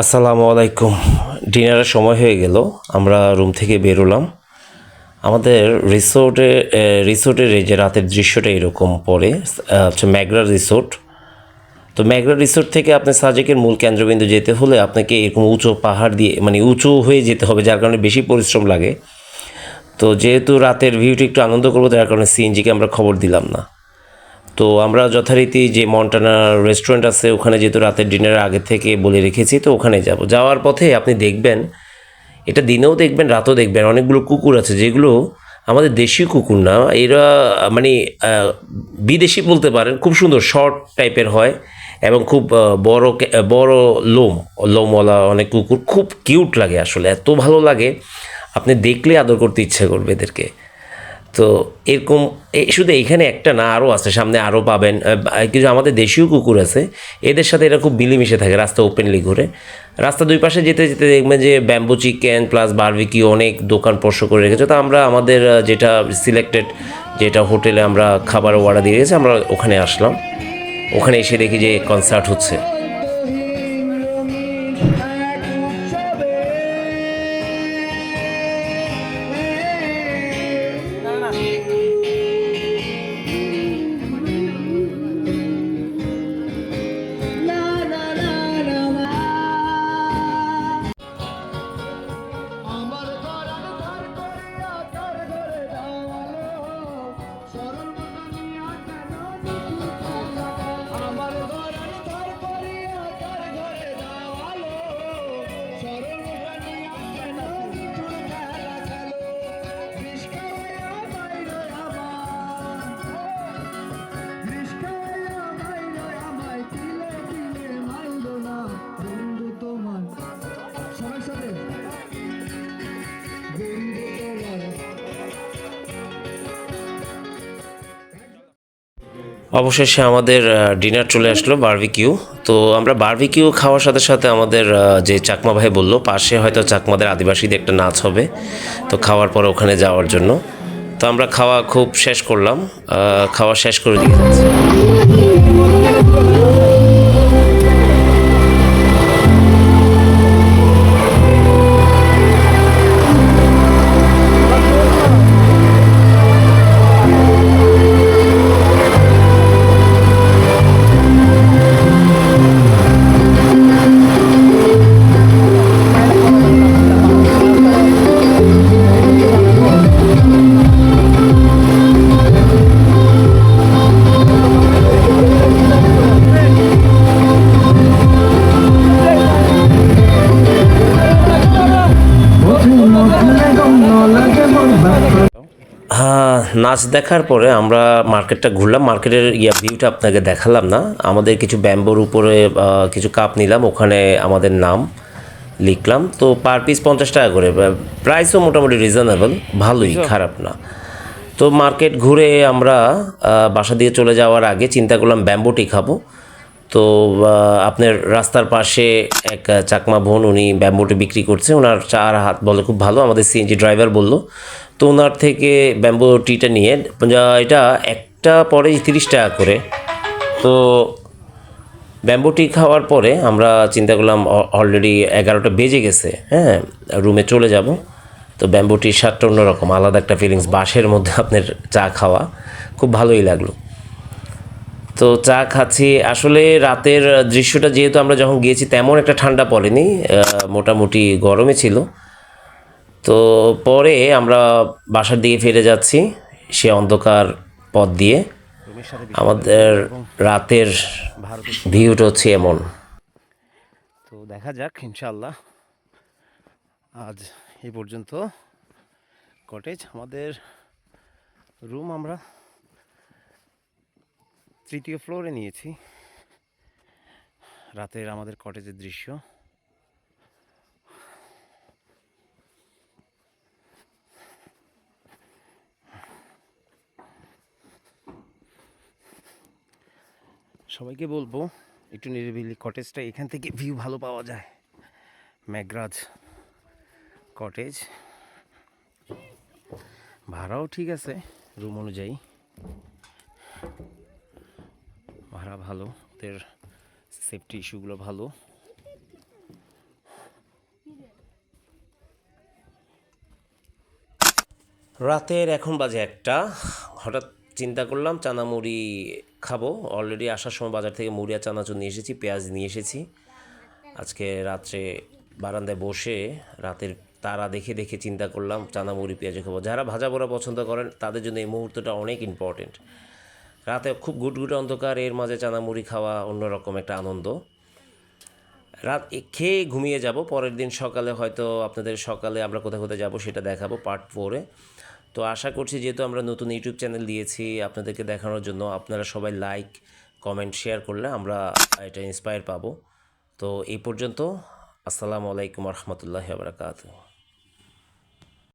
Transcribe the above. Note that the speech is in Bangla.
আসসালামু আলাইকুম। ডিনারের সময় হয়ে গেল, আমরা রুম থেকে বেরোলাম। আমাদের রিসোর্টে রিসোর্টের এই যে রাতের দৃশ্যটা এরকম পড়ে হচ্ছে ম্যাগরা রিসোর্ট। তো ম্যাগরা রিসোর্ট থেকে আপনি সাজেকের মূল কেন্দ্রবিন্দু যেতে হলে আপনাকে এরকম উঁচু পাহাড় দিয়ে মানে উঁচু হয়ে যেতে হবে, যার কারণে বেশি পরিশ্রম লাগে। তো যেহেতু রাতের ভিউটি একটু আনন্দ করব যার কারণে সিএনজিকে আমরা খবর দিলাম না। তো আমরা যথারীতি যে মন্টানা রেস্টুরেন্ট আছে, ওখানে যেহেতু রাতের ডিনারের আগে থেকে বলে রেখেছি, তো ওখানে যাব। যাওয়ার পথে আপনি দেখবেন, এটা দিনেও দেখবেন, রাতেও দেখবেন, অনেকগুলো কুকুর আছে, যেগুলো আমাদের দেশি কুকুর না, এরা মানে বিদেশি বলতে পারেন, খুব সুন্দর, শর্ট টাইপের হয় এবং খুব বড় বড় লোম, লোমওয়ালা অনেক কুকুর, খুব কিউট লাগে আসলে, এত ভালো লাগে, আপনি দেখলে আদর করতে ইচ্ছে করবে এদেরকে। তো এরকম শুধু এইখানে একটা না, আরও আছে, সামনে আরও পাবেন। কিছু আমাদের দেশীয় কুকুর আছে, এদের সাথে এরা খুব মিলেমিশে থাকে রাস্তা ওপেনলি ঘুরে। রাস্তা দুই পাশে যেতে যেতে দেখবেন যে ব্যাম্বু চিকেন প্লাস বারবিকিউ অনেক দোকান স্পর্শ করে রেখেছে। তো আমরা আমাদের যেটা সিলেক্টেড যেটা হোটেলে আমরা খাবার অর্ডার দিয়ে গেছি, আমরা ওখানে আসলাম। ওখানে এসে দেখি যে কনসার্ট হচ্ছে। অবশেষে আমাদের ডিনার চলে আসলো বার্বিকিউ তো আমরা বার্বিকিউ খাওয়ার সাথে সাথে আমাদের যে চাকমা ভাই বলল, পাশে হয়তো চাকমাদের আদিবাসীদের একটা নাচ হবে। তো খাওয়ার পরে ওখানে যাওয়ার জন্য। তো আমরা খাওয়া খুব শেষ করলাম। খাওয়া শেষ করে দিয়ে যাচ্ছি। নাচ দেখার পরে আমরা মার্কেটটা ঘুরলাম। মার্কেটের ইয়া ভিউটা আপনাকে দেখালাম না। আমাদের কিছু ব্যাম্বোর উপরে কিছু কাপ নিলাম। ওখানে আমাদের নাম লিখলাম। তো পার পিস পঞ্চাশ টাকা করে। প্রাইসও মোটামুটি রিজনেবল ভালোই খারাপ না। তো মার্কেট ঘুরে আমরা বাসা দিয়ে চলে যাওয়ার আগে চিন্তা করলাম ব্যাম্বোটি খাব। তো আপনার রাস্তার পাশে এক চাকমা বোন উনি ব্যাম্বোটি বিক্রি করছে। ওনার চার হাত বলে খুব ভালো। আমাদের সিএনজি ড্রাইভার বলল তো ওনার থেকে ব্যাম্বো টিটা নিয়ে এটা একটা পরে তিরিশ টাকা করে। তো ব্যাম্বু টি খাওয়ার পরে আমরা চিন্তা করলাম অলরেডি এগারোটা বেজে গেছে হ্যাঁ রুমে চলে যাব। তো ব্যাম্বু টির স্বাদটা অন্যরকম, আলাদা একটা ফিলিংস বাসের মধ্যে আপনার চা খাওয়া, খুব ভালোই লাগল। তো চা খাচ্ছি, আসলে রাতের দৃশ্যটা যেহেতু আমরা যখন গিয়েছি, তেমন একটা ঠান্ডা পড়েনি মোটামুটি গরমে ছিল। তো পরে আমরা বাসার দিকে ফিরে যাচ্ছি, সে অন্ধকার পথ দিয়ে। আমাদের রাতের ভিউটা হচ্ছে এমন। তো দেখা যাক ইনশাল্লাহ আজ এই পর্যন্ত কটেজ আমাদের রুম আমরা তৃতীয় ফ্লোরে নিয়েছি। রাতের আমাদের কটেজের দৃশ্য। সবাইকে বলব, একটু নিরিবিলি কটেজটা এখান থেকে ভিউ ভালো পাওয়া যায়। ম্যাগরাজ কটেজ ভাড়াও ঠিক আছে রুম অনুযায়ী। ভাড়া ভালো, ওদের সেফটি ইস্যুগুলো ভালো। রাতের এখন বাজে একটা, হঠাৎ চিন্তা করলাম, চানা মুড়ি খাব। অলরেডি আসার সময় বাজার থেকে মুড়ি আর চানাচুর নিয়ে এসেছি, পেঁয়াজ নিয়ে এসেছি। আজকে রাত্রে বারান্দায় বসে রাতের তারা দেখে দেখে চিন্তা করলাম, চানা মুড়ি, পেঁয়াজ খাব। যারা ভাজা পোড়া পছন্দ করেন, তাদের জন্য এই মুহূর্তটা অনেক ইম্পর্টেন্ট রাতে খুব গুটগুটে অন্ধকার, এর মাঝে চানা মুড়ি খাওয়া অন্যরকম একটা আনন্দ। রাত খেয়ে ঘুমিয়ে যাব, পরের দিন সকালে হয়তো আপনাদের সকালে আমরা কোথায় কোথায় যাব সেটা দেখাবো পার্ট ফোরে তো আশা করছি যেহেতু আমরা নতুন ইউটিউব চ্যানেল দিয়েছি আপনাদেরকে দেখানোর জন্য, আপনারা সবাই লাইক কমেন্ট শেয়ার করলে আমরা এটা ইন্সপায়ার পাবো। তো এই পর্যন্ত, আসসালামু আলাইকুম রহমতুল্লাহ বারকাতুহ।